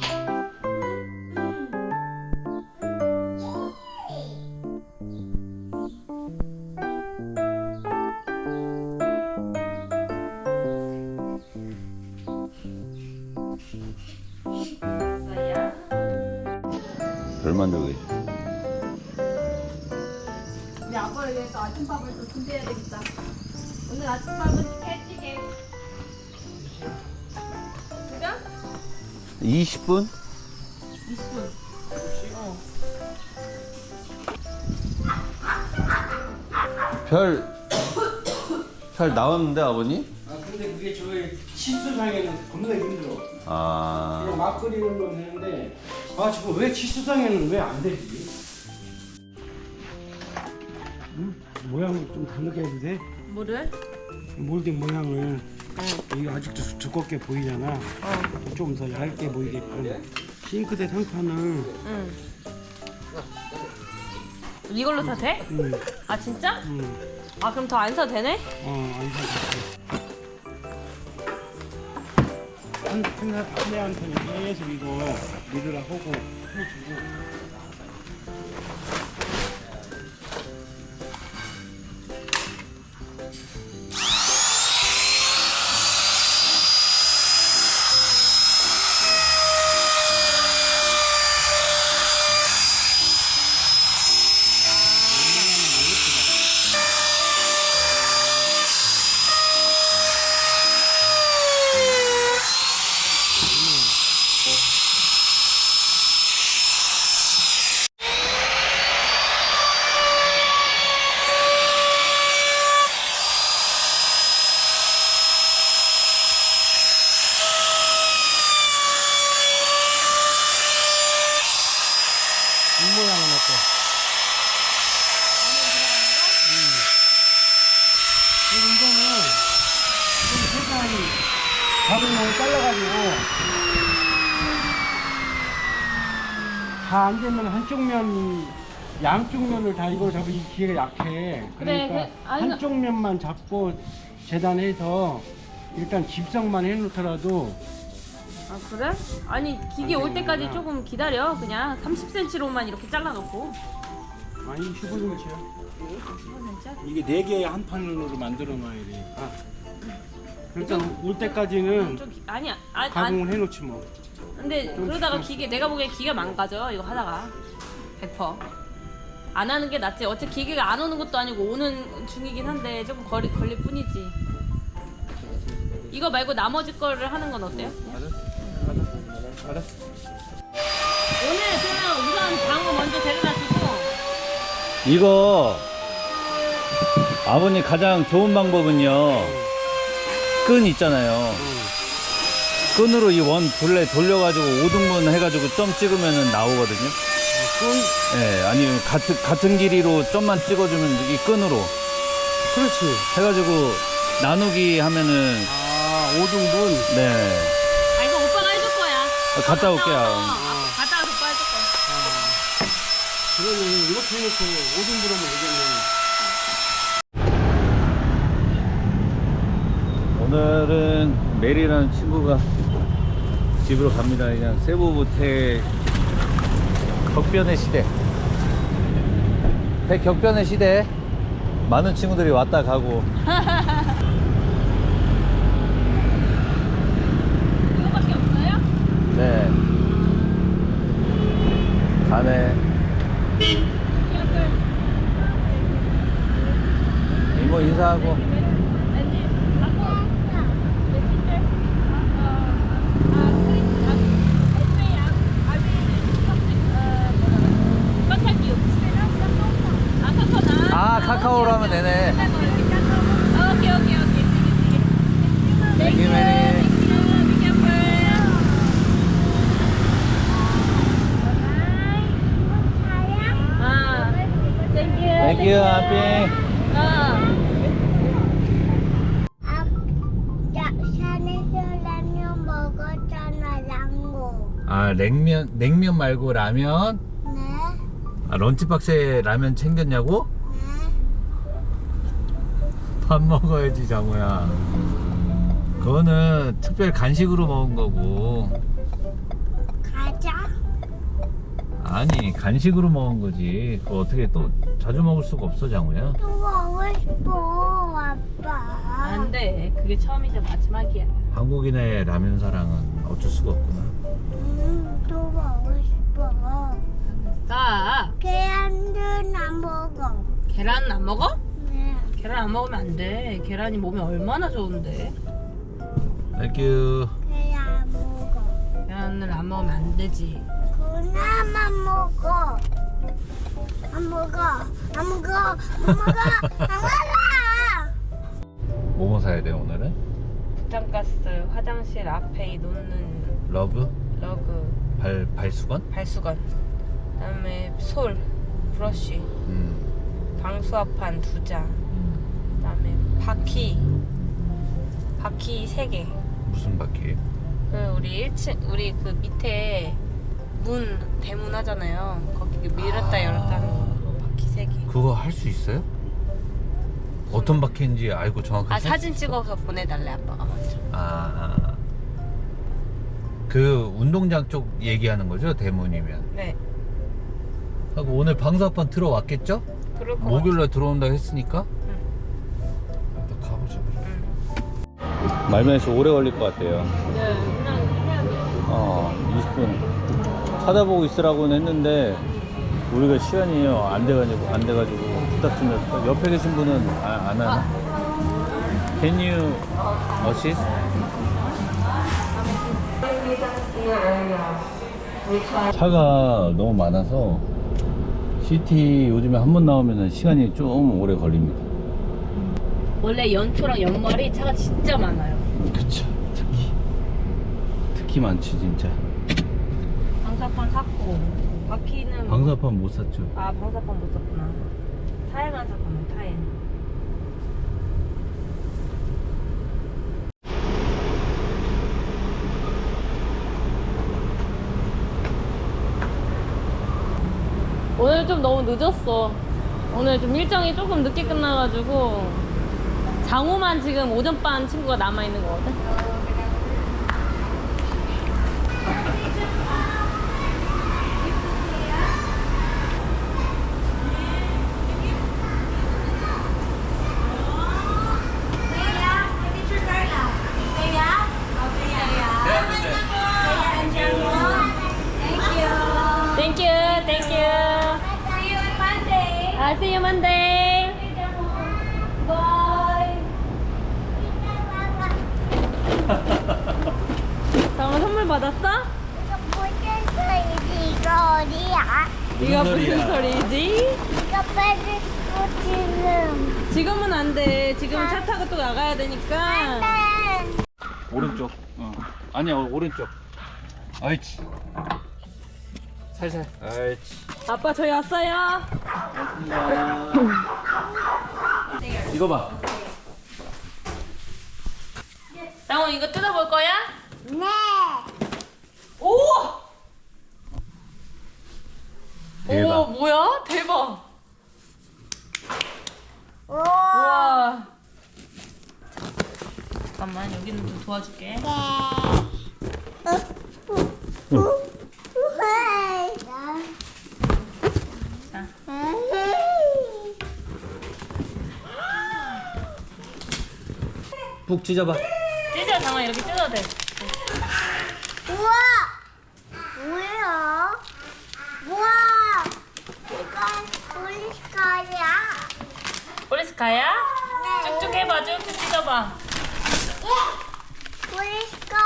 별 20분? 20분. 별, 별 나왔는데 아버님? 아 근데 그게 저희 치수상에는 겁나 힘들어. 그냥 아, 막 끓이는 건 되는데 아 지금 왜 치수상에는 왜 안 되지? 음, 모양을 좀 다르게 해도 돼? 뭐를? 몰딩 모양을 이게 아직도 두- 두껍게 보이잖아. 좀더 얇게 보이게끔. 싱크대 상판을 응. 이걸로 다 돼? 음, 아 진짜? 음, 아 그럼 더 안 사도 되네? 어, 안 사줬어. 한, 한, 한 애한테는 계속 이거 믿으라 하고 해주고. 다 안 되면 한쪽 면 양쪽 면을 다 이걸 잡으면 이 기계가 약해. 그래, 그러니까 그- 아니, 한쪽 면만 잡고 재단해서 일단 집성만 해놓더라도 아 그래? 아니 기계 올 때까지 조금 기다려. 그냥 30cm로만 이렇게 잘라놓고. 많이 15cm야. 15cm? 이게 네 개의 한 판으로 만들어 놔야 되니까. 일단 올 때까지는 좀 기- 아니야. 아, 아, 가공을 해놓지 뭐. 근데 그러다가 기계 내가 보기엔 기계 망가져 이거 하다가 100%. 안 하는 게 낫지. 어차피 기계가 안 오는 것도 아니고 오는 중이긴 한데 조금 거리, 걸릴 뿐이지. 이거 말고 나머지 거를 하는 건 어때요? 알았어. 오늘 그냥 우선 장어 먼저 데려다 주고 이거 아버님 가장 좋은 방법은요. 끈 있잖아요. 끈으로 이 원 둘레 돌려가지고 5등분 해가지고 점 찍으면 나오거든요. 끈. 예, 아니면 같은, 같은 길이로 점만 찍어주면 이 끈으로 그렇지. 해가지고 나누기 하면은, 아, 5등분. 네. 아 이거 오빠가 해줄 거야. 어, 갔다 올게요. 아, 갔다 와서 오빠 해줄 거야. 그러면 이렇게 해놓고 5등분 하면 되겠네. 오늘은 메리라는 친구가 집으로 갑니다. 그냥 세부부태 격변의 시대. 대격변의 시대. 많은 친구들이 왔다 가고. 이거밖에 없어요? 네. 가네. 이모 인사하고. 아, 카카오로 하면 되네. 오케이 오케이 오케이. Thank you, Mary. 아, thank you. You, 하피. 어. 아까 산에서 라면 먹었잖아 랑고 아, 냉면, 냉면 말고 라면? 네? 아, 런치박스에 라면 챙겼냐고? 네? 밥 먹어야지, 장호야. 그거는 특별 간식으로 먹은 거고. 아니 간식으로 먹은 거지. 그거 어떻게 또 자주 먹을 수가 없어 장우야. 또 먹고 싶어 아빠 안돼 그게 처음이자 마지막이야 한국인의 라면 사랑은 어쩔 수가 없구나. 음, 또 먹고 싶어 자 계란도 안 먹어 계란 안 먹어? 네. 계란 안 먹으면 안돼 계란이 몸에 얼마나 좋은데 땡큐. 계란 안 먹어 계란을 안 먹으면 안 되지 그나만 먹어 안 먹어 안 먹어 안 먹어 안 먹어 뭐 뭐 사야 돼 오늘은? 부탄가스 화장실 앞에 놓는 러브? 러그 발 발수건? 발수건 그다음에 솔 브러쉬 음. 방수압판 두장 음. 그다음에 바퀴 바퀴 세 개. 무슨 바퀴? 그 우리 1층 우리 그 밑에 문 대문 하잖아요. 거기 그 밀었다 열었다 하는 거 바퀴 세 개. 그거 할 수 있어요? 어떤 바퀴인지 알고 정확하게 아살 사진 있어? 찍어서 보내달래 아빠가 먼저. 아. 그 운동장 쪽 얘기하는 거죠 대문이면. 네. 하고 오늘 방사판 들어왔겠죠? 그럴 거 목요일날 들어온다 했으니까. 일단 가보자. 말면서 오래 걸릴 것 같아요. 같아. 네, 그냥 해야 돼. 어, 20분 찾아보고 있으라고는 했는데 우리가 시간이 안 돼가지고 안 돼가지고 부탁드렸어. 옆에 계신 분은 아, 안 하나? Can you assist? 차가 너무 많아서 시티 요즘에 한 번 나오면 시간이 좀 오래 걸립니다. 원래 연초랑 연말이 차가 진짜 많아요. 그쵸. 특히 특히 많지 진짜. 방사판 샀고 바퀴는 방사판 못 샀죠. 아 방사판 못 샀구나. 타일만 샀구나 타일. 오늘 좀 너무 늦었어. 오늘 좀 일정이 조금 늦게 끝나가지고 장호만 지금 오전반 친구가 남아 있는 거거든. Thank you, thank you. See you on Monday. I'll see you Monday. Bye. 장호 선물 받았어? 이거 무슨 소리지? 이거 어디야? 이거 무슨? 소리지? 이거 빨리 꽂히는. 지금은 안 돼. 지금 차 타고 또 나가야 되니까. 네. 오른쪽. 어. 아니야 오른쪽. 아이치. 살살. 아이치. 아빠 저희 왔어요. 이거 봐. 장호 이거 뜯어볼 거야? 네. 오! 대박. 오 뭐야? 대박. 오. 우와. 잠깐만 여기는 좀 도와줄게. 네. 어? 우. 우와. 자. 푹 찢어봐. 찢어 장호 이렇게 찢어도 돼. 우와! 뭐야? 우와! 이건 우리스카야? 보리스카야? 네. 쭉쭉 해봐 쭉쭉 찢어봐. 예! 가자!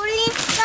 우리스카!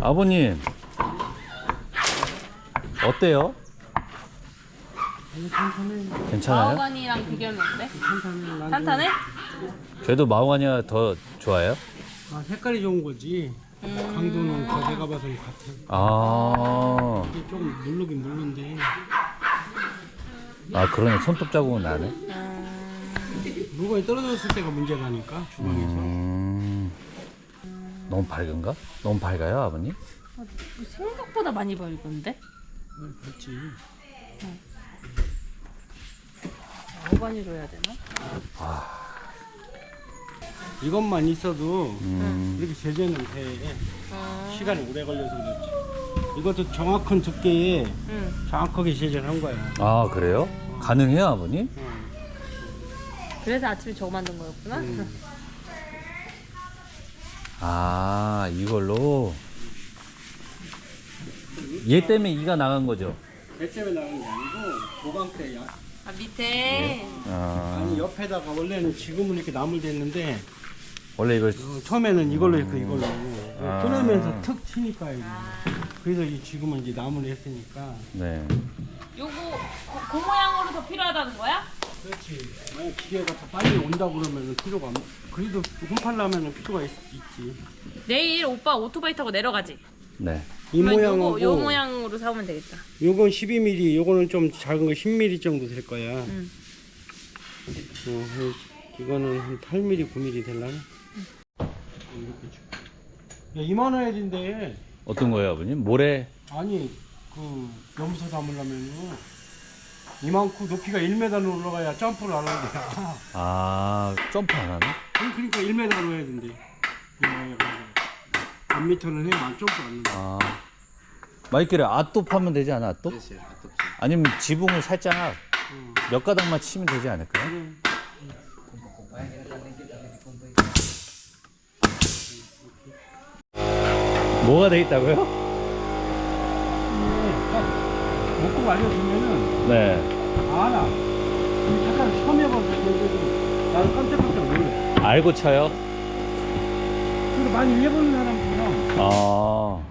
아버님. 어때요? 괜찮아요? 마호가니랑 비교하면 어때? 탄탄해. 난 탄탄해? 그래도 마호가니가 더 좋아요? 좀- 아, 색깔이 좋은 거지. 강도는 더 내가 봐서는 같아. 아, 이게 좀 누르긴 누른데 아 그러네 손톱 자국은 나네. 물건이 떨어졌을 때가 문제라니까 주방에서. 음, 너무 밝은가? 너무 밝아요, 아버님? 생각보다 많이 벌건데? 그렇지. 어반이로 해야 되나? 이것만 있어도 음. 이렇게 제재는 돼. 아, 시간이 오래 걸려서 그렇지. 이것도 정확한 두께에 응. 정확하게 제재를 한 거야. 아 그래요? 가능해요 아버님? 응. 그래서 아침에 저거 만든 거였구나? 음. 아 이걸로 얘 때문에 이가 나간 거죠? 배 때문에 나온 게 아니고 보강 때 야. 아, 밑에. 아 아니 옆에다가 원래는 지금은 이렇게 나물 됐는데 원래 이걸 어, 처음에는 이걸로 했고 이걸로 아. 끊으면서 툭 치니까 이게. 그래서 이 지금은 이제 나무를 했으니까 네. 요거 그, 그 모양으로 더 필요하다는 거야? 그렇지 만약 기계가 더 빨리 온다 그러면 필요가 없 그래도 홈팔라면 필요가 있, 있지 내일 오빠 오토바이 타고 내려가지. 네. 이 모양하고 요거, 요 모양으로 사오면 되겠다. 요건 12mm, 요거는 좀 작은 거 10mm 정도 될 거야. 응. 어, 이거는 한 8mm, 9mm 될라나? 음. 야, 2만 원 애인데 어떤 거예요, 아버님? 모래 아니 그 염소 담으려면은 이만큼 높이가 1m는 올라가야 점프를 안 하는 거야. 아 점프 안 하나? 아니, 그러니까 1m로 해야 된대. 이 모양이라고. 100m는 해요. 안쪽도 안 넣어. 아. 마이크를 아톱 하면 되지 않아? 또? 아톱. 아니면 지붕을 살짝 몇 가닥만 치면 되지 않을까요? 뭐가 돼 있다고요? 먹고 말려주면은 네. 알아. 근데 잠깐 처음 해봐서 그래도 나는 깜짝깜짝 놀래. 알고 쳐요. 근데 많이 해보는 사람 아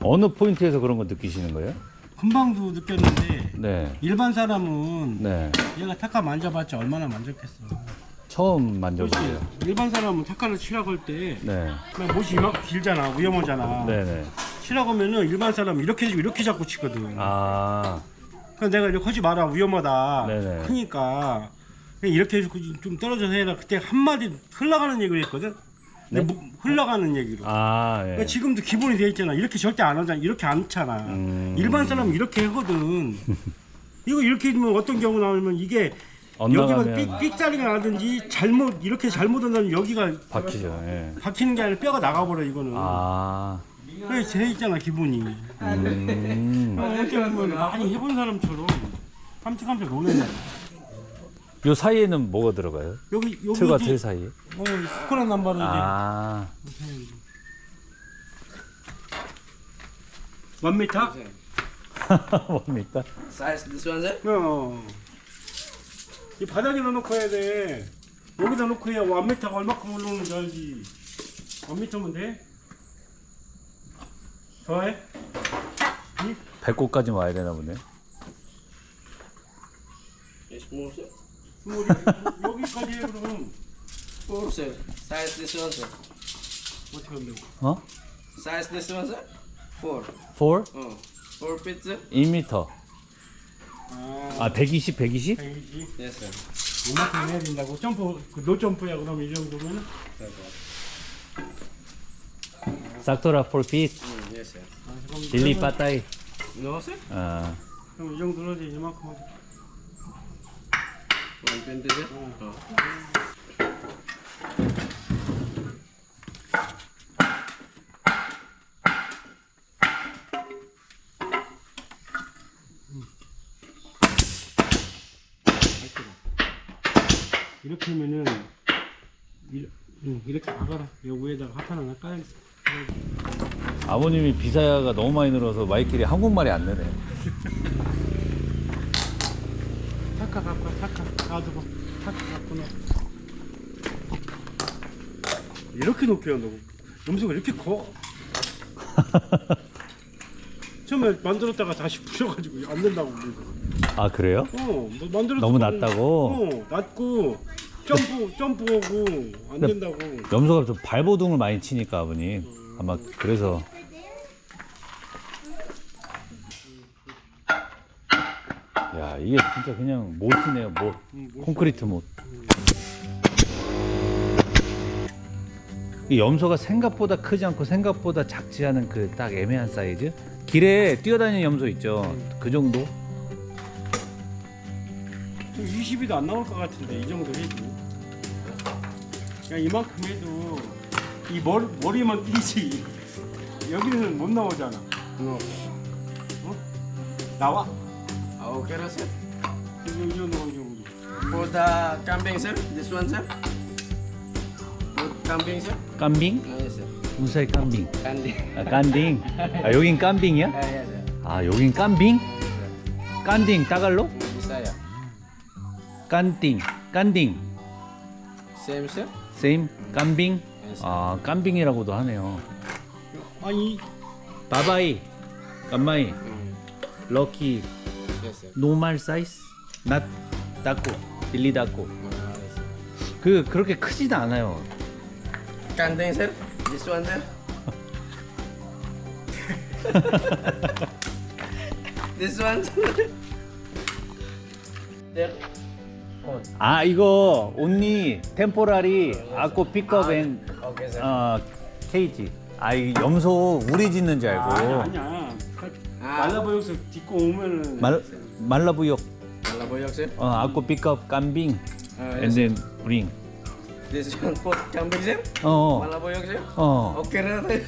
어느 포인트에서 그런 거 느끼시는 거예요? 금방도 느꼈는데 네. 일반 사람은 네. 얘가 타카 만져봤자 얼마나 만졌겠어 처음 만져보세요. 일반 사람은 타카를 치라고 할 때 네. 그냥 못이 이만큼 길잖아 위험하잖아 네네. 치라고 하면은 일반 사람은 이렇게 이렇게 잡고 치거든 아 그래서 내가 이렇게 하지 마라 위험하다 네네. 크니까 그냥 이렇게 해서 좀 떨어져서 해라 그때 한마디 흘러가는 얘기를 했거든 네? 뭐- 흘러가는 얘기로 아, 예. 그러니까 지금도 기본이 돼 있잖아 이렇게 절대 안 하잖아 이렇게 안 잖아 음. 일반 사람은 이렇게 하거든 이거 이렇게 하면 어떤 경우 나오면 이게 여기가 삑, 삑자리가 나든지 잘못 이렇게 잘못 한다면 여기가 박히죠. 예. 박히는 게 아니라 뼈가 나가버려 이거는 아, 그래 돼 있잖아 기본이 음. 어, 어떻게 보면 많이 해본 사람처럼 깜짝깜짝 놀랐네 요 사이에는 뭐가 들어가요? 여기 여기 틀과 틀 사이에? 어 스크란 남바는 아, 이제 원 미터? 뭡니까? Size this one, sir? 어. 이 바닥에 넣어놓고 해야 돼. 여기다 놓고 해야 원 미터가 얼마큼 올라오는지 알지. 원 미터면 돼? 더해? 배꼽까지 와야 되나 보네. Yes, more, sir. 여기까지 해. Size this one, sir. 어떻게? 어? Size this one, sir. Four. 4? Oh. Four feet, sir. 2m. 아, 아, 120, 120? 백이지. Yes, sir. 이만큼 해야 된다고? 점프, 그 노 점프야 그럼 이 정도면은? 삭토라 4feet. Mm, yes, sir. 아, 그럼 딜리 그러면- 빠따이. Sir. 아, 그럼 이 정도는 이제 이만큼 하자. One twenty, sir. Oh. 이렇게 하면은 이, 응, 이렇게 박아라. 여기 위에다가 하트 하나 까야 아버님이 비사야가 너무 많이 늘어서 마이킬이 한국말이 안 되네. 타카 갖고 와, 타카 놔두고 타카 갖고 놔 이렇게 높게 한다고 염소가 이렇게 커 처음에 만들었다가 다시 부셔가지고 안 된다고 그러고. 아, 그래요? 어뭐 만들었 너무 낮다고? 어 낮고 점프 점프하고 안 된다고 염소가 좀 발버둥을 많이 치니까 아버님. 아마 그래서. 야, 이게 진짜 그냥 못이네요, 못. 응, 못. 콘크리트 못. 이 염소가 생각보다 크지 않고 생각보다 작지 않은 그 딱 애매한 사이즈. 길에 뛰어다니는 염소 있죠. 그 정도. 좀 20이도 안 나올 것 같은데 이 정도 해도 그냥 이만큼 해도 이 머리, 머리만 뛰지 여기는 못 나오잖아 No. 나와 okay na, sir. 여기 이 정도 이 정도 For the kambing, sir. This one, sir. For kambing, sir. 깐빙? Ah, yes, sir. 무사히 깐빙. Kandi. 아, 깐딩. 아, 여긴 깐빙이야? Ah, yes, sir. 아, 여긴 깐빙? 깐딩 따갈로? Bisaya. 깐띵. 깐딩. Same, sir. 세임 sir. 아, 깐빙이라고도 하네요. 아니 바바이. 깐마이. Mm. 럭키. Yes. 노말 사이즈? 낫 닦고. 빌리. Ah, sir. 그 그렇게 크지도 않아요. Kanding, sir. This one, this. There. Oh, 아, 이거 온리 템포라리 아코 픽업 앤 okay, sir. 어, 케이지. 아, 이 염소 우리 짓는 줄 알고. 아니야 아니야 말라보여서 딛고 오면은 말 말라부역 Malaboyok, sir. 어, 아코 픽업 깐빙 Ah, and then bring. This one for kambing, sir. 어. Sir. 어. Okay na tayo.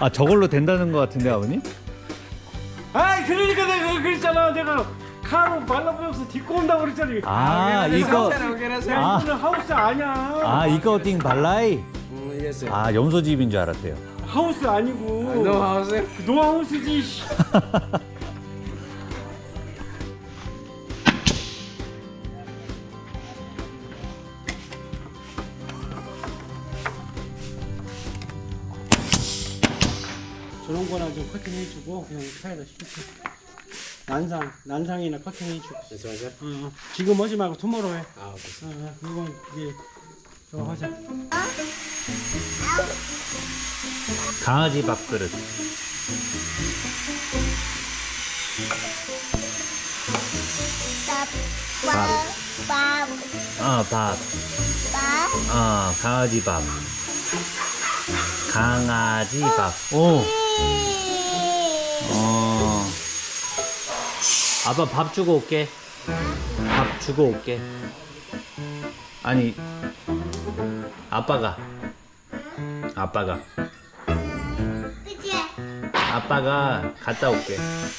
아, 저걸로 된다는 것 같은데, 아버님? 아 그러니까 내가 그랬잖아 내가 카로 말라보여서 딛고 온다고 그랬잖아 아, Okay na, 이거. Okay 아. 이거는 하우스 아니야 아, 이거 띵 발라이. Yes, sir. 아, 염소 집인 줄 알았대요. 하우스 아니고 sir. 노하우스지 씨. 저런 거나 좀 커팅 해주고 그냥 차에다 시켜 난상 난상이나 커팅 해주고 sir. 어, 어. 지금 하지 말고 투모로 해 okay, sir. 어, 어, 이건 이제 저거 하자 강아지 밥그릇. 밥, 어, 밥. 밥, 어, 강아지 밥. 강아지 밥. 오. 어. 아빠 밥 주고 올게. 밥 주고 올게. 아니, 아빠가. 아빠가. 아빠가 갔다 올게. 음.